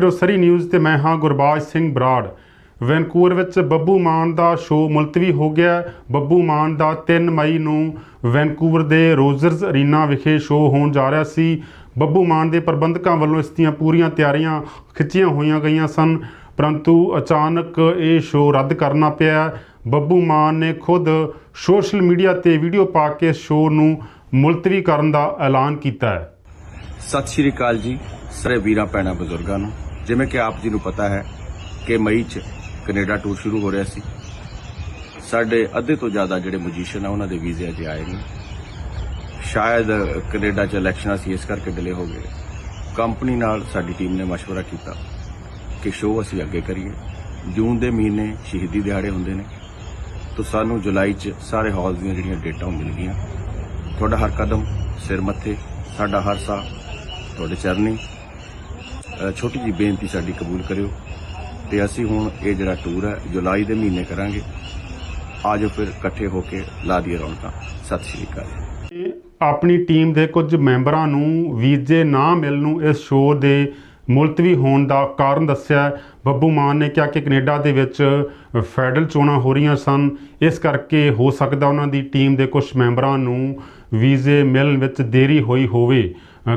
ਰਹੇ ਸਰੀ ਨਿਊਜ਼ ਤੇ ਮੈਂ ਹਾਂ ਗੁਰਬਾਜ ਸਿੰਘ ਬਰਾੜ। ਵੈਨਕੂਵਰ ਵਿੱਚ ਬੱਬੂ ਮਾਨ ਦਾ ਸ਼ੋਅ ਮੁਲਤਵੀ ਹੋ ਗਿਆ। ਬੱਬੂ ਮਾਨ ਦਾ 3 ਮਈ ਨੂੰ ਵੈਨਕੂਵਰ ਦੇ ਰੋਜ਼ਰਸ ਅਰੀਨਾ ਵਿਖੇ ਸ਼ੋਅ ਹੋਣ ਜਾ ਰਿਹਾ ਸੀ। ਬੱਬੂ ਮਾਨ ਦੇ ਪ੍ਰਬੰਧਕਾਂ ਵੱਲੋਂ ਇਸ ਦੀਆਂ ਪੂਰੀਆਂ ਤਿਆਰੀਆਂ ਖਿੱਚੀਆਂ ਹੋਈਆਂ ਗਈਆਂ ਸਨ, ਪਰੰਤੂ ਅਚਾਨਕ ਇਹ ਸ਼ੋਅ ਰੱਦ ਕਰਨਾ ਪਿਆ। ਬੱਬੂ ਮਾਨ ਨੇ ਖੁਦ ਸੋਸ਼ਲ ਮੀਡੀਆ ਤੇ ਵੀਡੀਓ ਪਾ ਕੇ ਸ਼ੋਅ ਨੂੰ ਮੁਲਤਵੀ ਕਰਨ ਦਾ ਐਲਾਨ ਕੀਤਾ ਹੈ। ਸਤਿ ਸ਼੍ਰੀ ਅਕਾਲ ਜੀ, ਸਾਰੇ ਵੀਰਾਂ, ਭੈਣਾਂ, ਬਜ਼ੁਰਗਾਂ ਨੂੰ। ਜਿਵੇਂ ਕਿ ਆਪ ਜੀ ਨੂੰ ਪਤਾ ਹੈ ਕਿ ਮਈ 'ਚ ਕੈਨੇਡਾ ਟੂਰ ਸ਼ੁਰੂ ਹੋ ਰਿਹਾ ਸੀ ਸਾਡੇ ਅੱਧੇ ਤੋਂ ਜ਼ਿਆਦਾ ਜਿਹੜੇ ਮਜੀਸ਼ੀਅਨ ਆ ਉਹਨਾਂ ਦੇ ਵੀਜ਼ੇ ਅਜੇ ਆਏ ਨਹੀਂ ਸ਼ਾਇਦ ਕੈਨੇਡਾ 'ਚ ਇਲੈਕਸ਼ਨਾਂ ਸੀ ਇਸ ਕਰਕੇ ਡਿਲੇ ਹੋ ਗਏ ਕੰਪਨੀ ਨਾਲ ਸਾਡੀ ਟੀਮ ਨੇ مشورہ ਕੀਤਾ ਕਿ ਸ਼ੋਅ ਅਸੀਂ ਅੱਗੇ ਕਰੀਏ ਜੂਨ ਦੇ ਮਹੀਨੇ ਸ਼ਹੀਦੀ ਦਿਹਾੜੇ ਹੁੰਦੇ ਨੇ ਤਾਂ ਸਾਨੂੰ ਜੁਲਾਈ 'ਚ ਸਾਰੇ ਹਾਲਸ ਦੀਆਂ ਜਿਹੜੀਆਂ ਡੇਟਾਂ ਉਹ ਮਿਲ ਗਈਆਂ ਤੁਹਾਡਾ ਹਰ ਕਦਮ ਸਿਰ ਮੱਥੇ ਸਾਡਾ ਹਰ ਸਾਹ ਤੁਹਾਡੇ ਚਰਨੀ ਅ, ਛੋਟੀ ਜੀ ਬੇਨਤੀ ਸਾਡੀ ਕਬੂਲ ਕਰਿਓ ਤੇ ਅਸੀਂ ਹੁਣ ਇਹ ਜਿਹੜਾ ਟੂਰ ਹੈ, ਜੁਲਾਈ ਦੇ ਮਹੀਨੇ ਕਰਾਂਗੇ। ਆਜੋ ਫਿਰ ਇਕੱਠੇ ਹੋ ਕੇ ਲਾ ਦਈਏ ਰੌਣਕਾਂ। ਸਤਿ ਸ਼੍ਰੀ ਅਕਾਲ। ਆਪਣੀ ਟੀਮ ਦੇ ਕੁਝ ਮੈਂਬਰਾਂ ਨੂੰ ਵੀਜ਼ੇ ਨਾ ਮਿਲਣ ਨੂੰ ਇਸ ਸ਼ੋਅ ਦੇ ਮੁਲਤਵੀ ਹੋਣ ਦਾ ਕਾਰਨ ਦੱਸਿਆ ਬੱਬੂ ਮਾਨ ਨੇ ਕਿਹਾ ਕਿ ਕੈਨੇਡਾ ਦੇ ਵਿੱਚ ਫੈਡਰਲ ਚੋਣਾਂ ਹੋ ਰਹੀਆਂ ਸਨ। ਇਸ ਕਰਕੇ ਹੋ ਸਕਦਾ ਉਹਨਾਂ ਦੀ ਟੀਮ ਦੇ ਕੁਝ ਮੈਂਬਰਾਂ ਨੂੰ ਵੀਜ਼ੇ ਮਿਲਣ ਵਿੱਚ ਦੇਰੀ ਹੋਈ ਹੋਵੇ।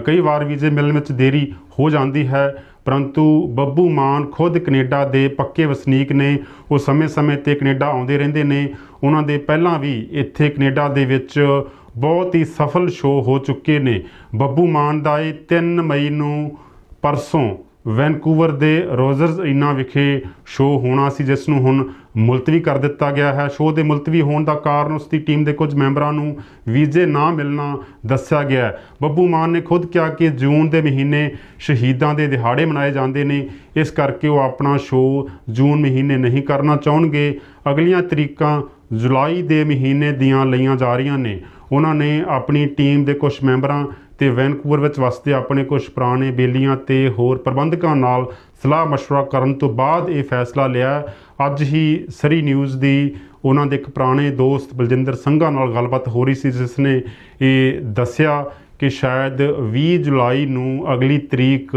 ਕਈ ਵਾਰ ਵੀਜ਼ੇ ਮਿਲਣ ਵਿੱਚ ਦੇਰੀ ਹੋ ਜਾਂਦੀ ਹੈ, ਪਰੰਤੂ ਬੱਬੂ ਮਾਨ ਖੁਦ ਕੈਨੇਡਾ ਦੇ ਪੱਕੇ ਵਸਨੀਕ ਨੇ। ਉਹ ਸਮੇਂ-ਸਮੇਂ ਤੇ ਕੈਨੇਡਾ ਆਉਂਦੇ ਰਹਿੰਦੇ ਨੇ। ਉਹਨਾਂ ਦੇ ਪਹਿਲਾਂ ਵੀ ਇੱਥੇ ਕੈਨੇਡਾ ਦੇ ਵਿੱਚ ਬਹੁਤ ਹੀ ਸਫਲ ਸ਼ੋਅ ਹੋ ਚੁੱਕੇ ਨੇ। ਬੱਬੂ ਮਾਨ ਦਾ ਇਹ 3 ਮਈ ਨੂੰ ਪਰਸੋਂ ਵੈਨਕੂਵਰ ਦੇ ਰੋਜ਼ਰਸ ਅਰੀਨਾ ਵਿਖੇ ਸ਼ੋਅ ਹੋਣਾ ਸੀ, ਜਿਸ ਨੂੰ ਹੁਣ ਮੁਲਤਵੀ ਕਰ ਦਿੱਤਾ ਗਿਆ ਹੈ। ਸ਼ੋਅ ਦੇ ਮੁਲਤਵੀ ਹੋਣ ਦਾ ਕਾਰਨ ਉਸ ਦੀ ਟੀਮ ਦੇ ਕੁਝ ਮੈਂਬਰਾਂ ਨੂੰ ਵੀਜ਼ੇ ਨਾ ਮਿਲਣਾ ਦੱਸਿਆ ਗਿਆ ਹੈ। ਬੱਬੂ ਮਾਨ ਨੇ ਖੁਦ ਕਿਹਾ ਕਿ ਜੂਨ ਦੇ ਮਹੀਨੇ ਸ਼ਹੀਦਾਂ ਦੇ ਦਿਹਾੜੇ ਮਨਾਏ ਜਾਂਦੇ ਨੇ। ਇਸ ਕਰਕੇ ਉਹ ਆਪਣਾ ਸ਼ੋਅ ਜੂਨ ਮਹੀਨੇ ਨਹੀਂ ਕਰਨਾ ਚਾਹਣਗੇ। ਅਗਲੀਆਂ ਤਰੀਕਾਂ ਜੁਲਾਈ ਦੇ ਮਹੀਨੇ ਦੀਆਂ ਲਈਆਂ ਜਾ ਰਹੀਆਂ ਨੇ। ਉਹਨਾਂ ਨੇ ਆਪਣੀ ਟੀਮ ਦੇ ਕੁਝ ਮੈਂਬਰਾਂ ਤੇ ਵੈਨਕੂਵਰ ਵਿੱਚ ਵਸਦੇ ਆਪਣੇ ਕੁਝ ਪੁਰਾਣੇ ਬੇਲੀਆਂ ਤੇ ਹੋਰ ਪ੍ਰਬੰਧਕਾਂ ਨਾਲ ਸਲਾਹ مشورہ ਕਰਨ ਤੋਂ ਬਾਅਦ ਇਹ ਫੈਸਲਾ ਲਿਆ ਅੱਜ ਹੀ ਸਰੀ ਨਿਊਜ਼ ਦੀ ਉਹਨਾਂ ਦੇ ਇੱਕ ਪੁਰਾਣੇ ਦੋਸਤ ਬਲਜਿੰਦਰ ਸੰਘਾ ਨਾਲ ਗੱਲਬਾਤ ਹੋ ਰਹੀ ਸੀ ਜਿਸ ਨੇ ਇਹ ਦੱਸਿਆ ਕਿ ਸ਼ਾਇਦ 20 ਜੁਲਾਈ ਨੂੰ ਅਗਲੀ ਤਰੀਕ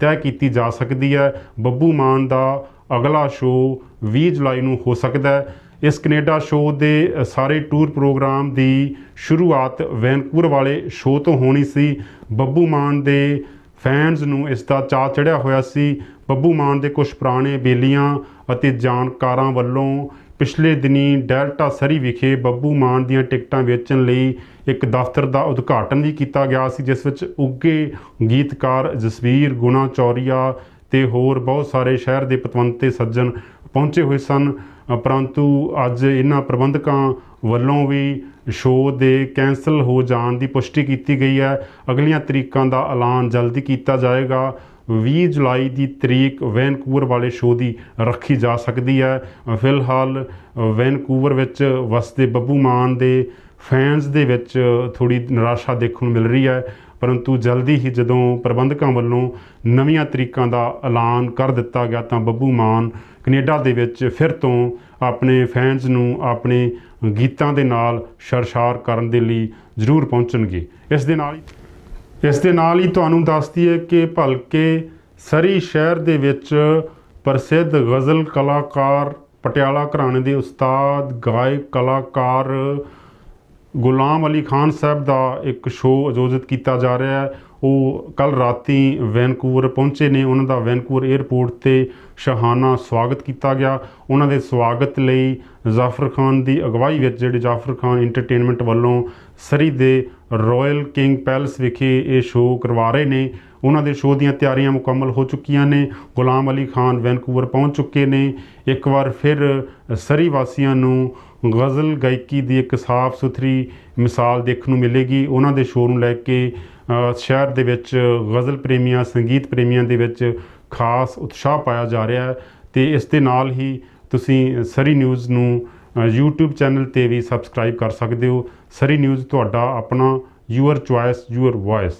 ਤੈਅ ਕੀਤੀ ਜਾ ਸਕਦੀ ਹੈ ਬੱਬੂ ਮਾਨ ਦਾ ਅਗਲਾ ਸ਼ੋਅ 20 ਜੁਲਾਈ ਨੂੰ ਹੋ ਸਕਦਾ ਹੈ ਇਸ ਕੈਨੇਡਾ ਸ਼ੋਅ ਦੇ ਸਾਰੇ ਟੂਰ ਪ੍ਰੋਗਰਾਮ ਦੀ ਸ਼ੁਰੂਆਤ ਵੈਨਕੂਵਰ ਵਾਲੇ ਸ਼ੋਅ ਤੋਂ ਹੋਣੀ ਸੀ। ਬੱਬੂ ਮਾਨ ਦੇ ਫੈਨਸ ਨੂੰ ਇਸ ਦਾ ਚਾਅ ਚੜਿਆ ਹੋਇਆ ਸੀ। ਬੱਬੂ ਮਾਨ ਦੇ ਕੁਝ ਪੁਰਾਣੇ ਬੇਲੀਆਂ ਅਤੇ ਜਾਣਕਾਰਾਂ ਵੱਲੋਂ ਪਿਛਲੇ ਦਿਨੀ ਡੈਲਟਾ ਸਰੀ ਵਿਖੇ ਬੱਬੂ ਮਾਨ ਦੀਆਂ ਟਿਕਟਾਂ ਵੇਚਣ ਲਈ ਇੱਕ ਦਫ਼ਤਰ ਦਾ ਉਦਘਾਟਨ ਵੀ ਕੀਤਾ ਗਿਆ ਸੀ, ਜਿਸ ਵਿੱਚ ਉੱਗੇ ਗੀਤਕਾਰ ਜਸਵੀਰ ਗੁਣਾ ਚੌਰੀਆ ਤੇ ਹੋਰ ਬਹੁਤ ਸਾਰੇ ਸ਼ਹਿਰ ਦੇ ਪਤਵੰਤੇ ਸੱਜਣ ਪਹੁੰਚੇ ਹੋਏ ਸਨ। ਪਰੰਤੂ ਅੱਜ ਇਹਨਾਂ ਪ੍ਰਬੰਧਕਾਂ ਵੱਲੋਂ ਵੀ ਸ਼ੋਅ ਦੇ ਕੈਂਸਲ ਹੋ ਜਾਣ ਦੀ ਪੁਸ਼ਟੀ ਕੀਤੀ ਗਈ ਹੈ। ਅਗਲੀਆਂ ਤਰੀਕਾਂ ਦਾ ਐਲਾਨ ਜਲਦੀ ਕੀਤਾ ਜਾਏਗਾ। 20 ਜੁਲਾਈ ਦੀ ਤਰੀਕ ਵੈਨਕੂਵਰ ਵਾਲੇ ਸ਼ੋਅ ਦੀ ਰੱਖੀ ਜਾ ਸਕਦੀ ਹੈ। ਫਿਲਹਾਲ ਵੈਨਕੂਵਰ ਵਿੱਚ ਵਸਦੇ ਬੱਬੂ ਮਾਨ ਦੇ ਫੈਨਸ ਦੇ ਵਿੱਚ ਥੋੜੀ ਨਿਰਾਸ਼ਾ ਦੇਖਣ ਨੂੰ ਮਿਲ ਰਹੀ ਹੈ। ਪਰੰਤੂ ਜਲਦੀ ਹੀ ਜਦੋਂ ਪ੍ਰਬੰਧਕਾਂ ਵੱਲੋਂ ਨਵੀਆਂ ਤਰੀਕਾਂ ਦਾ ਐਲਾਨ ਕਰ ਦਿੱਤਾ ਗਿਆ ਤਾਂ ਬੱਬੂ ਮਾਨ ਕੈਨੇਡਾ ਦੇ ਵਿੱਚ ਫਿਰ ਤੋਂ ਆਪਣੇ ਫੈਨਸ ਨੂੰ ਆਪਣੇ ਗੀਤਾਂ ਦੇ ਨਾਲ ਸ਼ਰਸ਼ਾਰ ਕਰਨ ਦੇ ਲਈ ਜ਼ਰੂਰ ਪਹੁੰਚਣਗੇ। ਇਸ ਦੇ ਨਾਲ ਹੀ ਇਸ ਦੇ ਨਾਲ ਹੀ ਤੁਹਾਨੂੰ ਦੱਸਦੀ ਹੈ ਕਿ ਭਲਕੇ ਸਰੀ ਸ਼ਹਿਰ ਦੇ ਵਿੱਚ ਪ੍ਰਸਿੱਧ ਗਜ਼ਲ ਕਲਾਕਾਰ ਪਟਿਆਲਾ ਘਰਾਣੇ ਦੇ ਉਸਤਾਦ, ਗਾਇਕ, ਕਲਾਕਾਰ ਗੁਲਾਮ ਅਲੀ ਖਾਨ ਸਾਹਿਬ ਦਾ ਇੱਕ ਸ਼ੋਅ ਆਯੋਜਿਤ ਕੀਤਾ ਜਾ ਰਿਹਾ ਹੈ। ਉਹ ਕੱਲ ਰਾਤੀ ਵੈਨਕੂਵਰ ਪਹੁੰਚੇ ਨੇ। ਉਹਨਾਂ ਦਾ ਵੈਨਕੂਵਰ 에ਅਰਪੋਰਟ ਤੇ ਸ਼ਹਾਨਾ ਸਵਾਗਤ ਕੀਤਾ ਗਿਆ। ਉਹਨਾਂ ਦੇ ਸਵਾਗਤ ਲਈ ਜ਼ਾਫਰ ਖਾਨ ਦੀ ਅਗਵਾਈ ਵਿੱਚ ਜਿਹੜੇ ਜ਼ਾਫਰ ਖਾਨ ਐਂਟਰਟੇਨਮੈਂਟ ਵੱਲੋਂ ਸਰੀ ਦੇ ਰਾਇਲ ਕਿੰਗ ਪੈਲਸ ਵਿਖੇ ਇਹ ਸ਼ੋਅ ਕਰਵਾ ਰਹੇ ਨੇ। ਉਹਨਾਂ ਦੇ ਸ਼ੋਅ ਦੀਆਂ ਤਿਆਰੀਆਂ ਮੁਕੰਮਲ ਹੋ ਚੁੱਕੀਆਂ ਨੇ। ਗੁਲਾਮ ਅਲੀ ਖਾਨ ਵੈਨਕੂਵਰ ਪਹੁੰਚ ਚੁੱਕੇ ਨੇ। ਇੱਕ ਵਾਰ ਫਿਰ ਸਰੀ ਵਾਸੀਆਂ ਨੂੰ ਗਜ਼ਲ ਗਾਇਕੀ ਦੀ ਇੱਕ ਸਾਫ਼ ਸੁਥਰੀ ਮਿਸਾਲ ਦੇਖਣ ਨੂੰ ਮਿਲੇਗੀ। ਉਹਨਾਂ ਦੇ ਸ਼ੋਅ ਨੂੰ ਲੈ ਕੇ ਸ਼ਹਿਰ ਦੇ ਵਿੱਚ ਗਜ਼ਲ ਪ੍ਰੇਮੀਆਂ ਸੰਗੀਤ ਪ੍ਰੇਮੀਆਂ ਦੇ ਵਿੱਚ ਖਾਸ ਉਤਸ਼ਾਹ ਪਾਇਆ ਜਾ ਰਿਹਾ ਹੈ ਤੇ ਇਸ ਦੇ ਨਾਲ ਹੀ ਤੁਸੀਂ ਸਰੀ ਨਿਊਜ਼ ਨੂੰ ਅ, YouTube ਚੈਨਲ ਤੇ ਵੀ ਸਬਸਕ੍ਰਾਈਬ ਕਰ ਸਕਦੇ ਹੋ। ਸਰੀ ਨਿਊਜ਼ ਤੁਹਾਡਾ ਆਪਣਾ ਯੂਅਰ ਚੁਆਇਸ ਯੂਅਰ ਵੌਇਸ